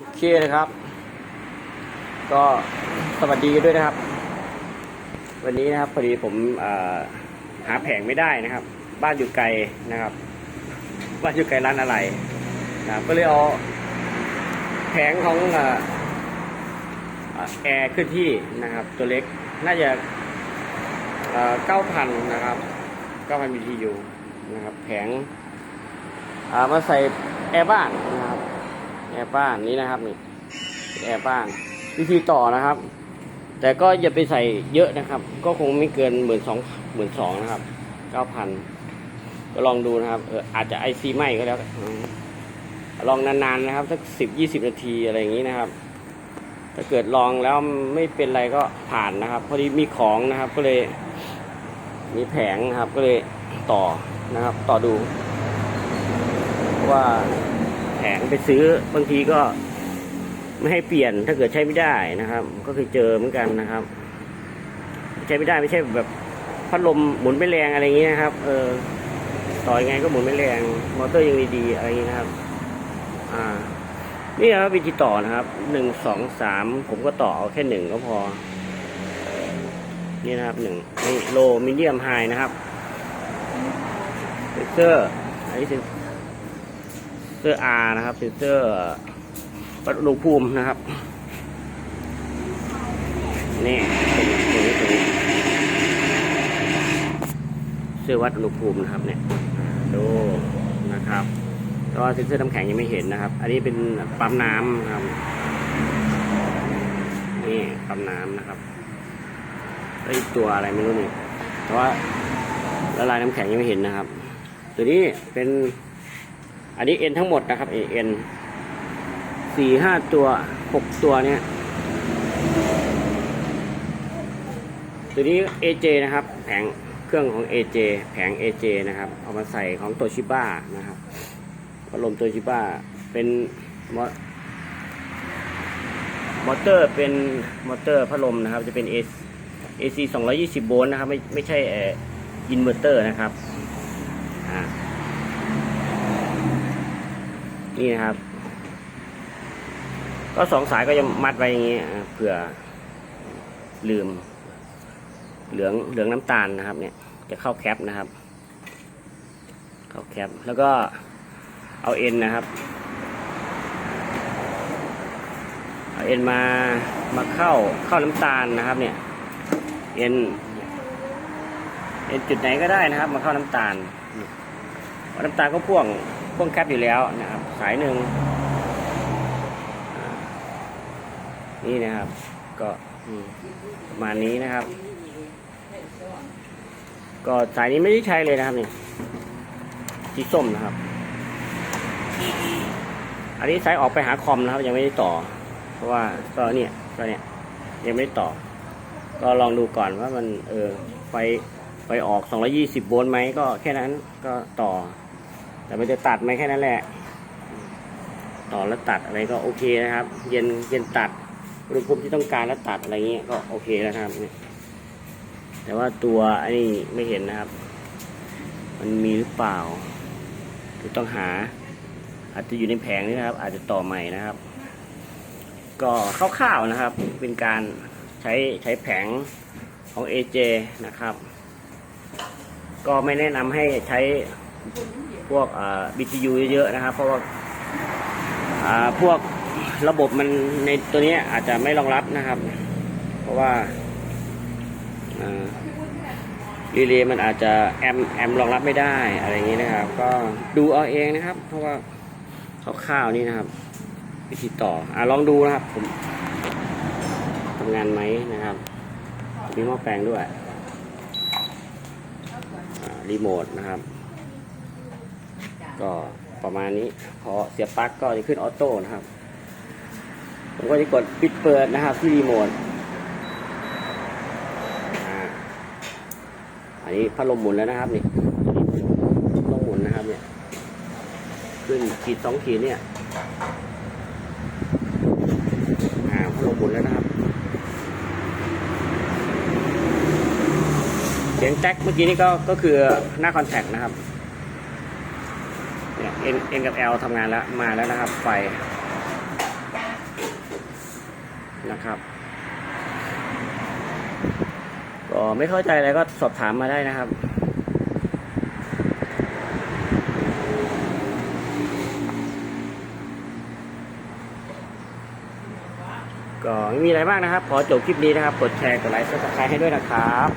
โอเคนะครับ ก็สวัสดีกันด้วยนะครับ วันนี้นะครับพอดีผมหาแผงไม่ได้นะครับ บ้านอยู่ไกลนะครับ บ้านอยู่ไกลร้านอะไรนะรก็เลยเอาแผงของอแอร์ขึ้นที่นะครับ ตัวเล็กน่าจะเก้าพันนะครับเก้าพัน BTU นะครับ แผงมาใส่แอร์บ้าน แอร์บ้านนี้นะครับนี่แอร์บ้าน วิธีต่อนะครับ แต่ก็อย่าไปใส่เยอะนะครับ ก็คงไม่เกินหมื่นสองหมื่นสองนะครับเก้าพันก็ลองดูนะครับเอออาจจะไอซีไหมก็แล้วลองนานๆนะครับสักสิบยี่สิบนาทีอะไรอย่างนี้นะครับถ้าเกิดลองแล้วไม่เป็นไรก็ผ่านนะครับ พอดีมีของนะครับก็เลย มีแผงนะครับก็เลยต่อนะครับ ต่อดูว่า แผงไปซื้อบางทีก็ไม่ให้เปลี่ยนถ้าเกิดใช้ไม่ได้นะครับ ก็เคยเจอเหมือนกันนะครับ ใช้ไม่ได้ไม่ใช่แบบพัดลมหมุนไม่แรงอะไรอย่างเงี้ยนะครับ เออต่อยังไงก็หมุนไม่แรง มอเตอร์ยังดีๆอะไรอย่างเงี้ยครับ อ่า นี่ครับวิธีต่อนะครับหนึ่งสองสามผมก็ต่อแค่หนึ่งก็พอ นี่นะครับหนึ่งนี่โลมิเดียมไฮนะครับเซนเซอร์อันนี้เซนเซ อร์ R นะครับเซนเซอร์วัดอุณหภูมินะครับ นี่ตรงนี้ตรงนี้เสื้อวัดอุณหภูมินะครับเนี่ยดูนะครับแต่ว่าเซนเซอร์น้ำแข็งยังไม่เห็นนะครับ อันนี้เป็นปั๊มน้ำนะครับนี่ปั๊มน้ำนะครับแล้วอีกตัวอะไรไม่รู้นี่แต่ว่าละลายน้ำแข็งยังไม่เห็นนะครับ ตัวนี้เป็น อันนี้เอ็นทั้งหมดนะครับเอ็นสี่ห้าตัวหกตัวเนี้ยตัวนี้ AJ นะครับ แผงเครื่องของ AJ แผง AJ นะครับ เอามาใส่ของโตชิบ้านะครับพัดลมโตชิบ้าเป็นมอมอเตอร์เป็นมอเตอร์พัดลมนะครับ จะเป็น AC 220 โวลต์นะครับ ไม่ไม่ใช่เอ่ออินเวอร์เตอร์นะครับอ่า นี่นะครับ ก็สองสายก็จะมัดไว้อย่างนี้เผื่อลืม เหลืองเหลืองน้ำตาลนะครับ เนี่ย จะเข้าแคปนะครับ เข้าแคปแล้วก็เอาเอ็นนะครับเอาเอ็นมามาเข้าเข้าน้ำตาลนะครับ เนี่ย เอ็นเอ็นจุดไหนก็ได้นะครับ มาเข้าน้ำตาล น้ำตาลก็พ่วงพ่วงแคปอยู่แล้วนะครับ สายหนึ่งนี่นะครับ ก็มประมาณนี้นะครับ ก็สายนี้ไม่ได้ใช้เลยนะครับนี่สีส้มนะครับ อันนี้สายออกไปหาคอมนะครับ ยังไม่ได้ต่อ เพราะว่าก็เนี่ยก็เนี่ยยังไม่ได้ต่อ ก็ลองดูก่อนว่ามันเออไฟไฟออก 220 โวลต์ไหมก็แค่นั้นก็ต่อ แต่มันจะตัดไหมแค่นั้นแหละ ต่อแล้วตัดอะไรก็โอเคนะครับ เย็นเย็นตัดอุณหภูมิที่ต้องการแล้วตัดอะไรเงี้ยก็โอเคแล้วครับเนี่ยแต่ว่าตัวอันนี้ไม่เห็นนะครับ มันมีหรือเปล่าคือต้องหา อาจจะอยู่ในแผงนี่นะครับ อาจจะต่อใหม่นะครับ ก็คร่าวๆนะครับ เป็นการใช้ใช้แผงของ AJ นะครับ ก็ไม่แนะนำให้ใช้ พวกอ่า BTU เยอะๆนะครับ เพราะว่าพวกระบบมันในตัวนี้อาจจะไม่รองรับนะครับ เพราะว่ารีเลย์มันอาจจะแอมแอมรองรับไม่ได้อะไรอย่างนี้นะครับ ก็ดูเอาเองนะครับ เพราะว่าคร่าวๆนี่นะครับ วิธีต่ออ่าลองดูนะครับ ผมทำงานไหมนะครับมีหม้อแปลงด้วยรีโมทนะครับ ก็ประมาณนี้พอเสียบปลั๊กก็จะขึ้นออโต้นะครับ ผมก็จะกดปิดเปิดนะครับที่รีโมทอ่าอันนี้พัดลมหมุนแล้วนะครับนี่พัดลมหมุนนะครับเนี่ย ขึ้นขีดสองขีดเนี่ยอ่าพัดลมหมุนแล้วนะครับเสียงแจ็คเมื่อกี้นี่ก็ก็คือหน้าคอนแทคนะครับ เนี่ย N N กับ L ทำงานแล้วมาแล้วนะครับ ไฟนะครับ ก็ไม่เข้าใจอะไรก็สอบถามมาได้นะครับก็ไม่มีอะไรมากนะครับ ขอจบคลิปนี้นะครับ กดแชร์ กดไลค์กดซับสไครต์ให้ด้วยนะครับ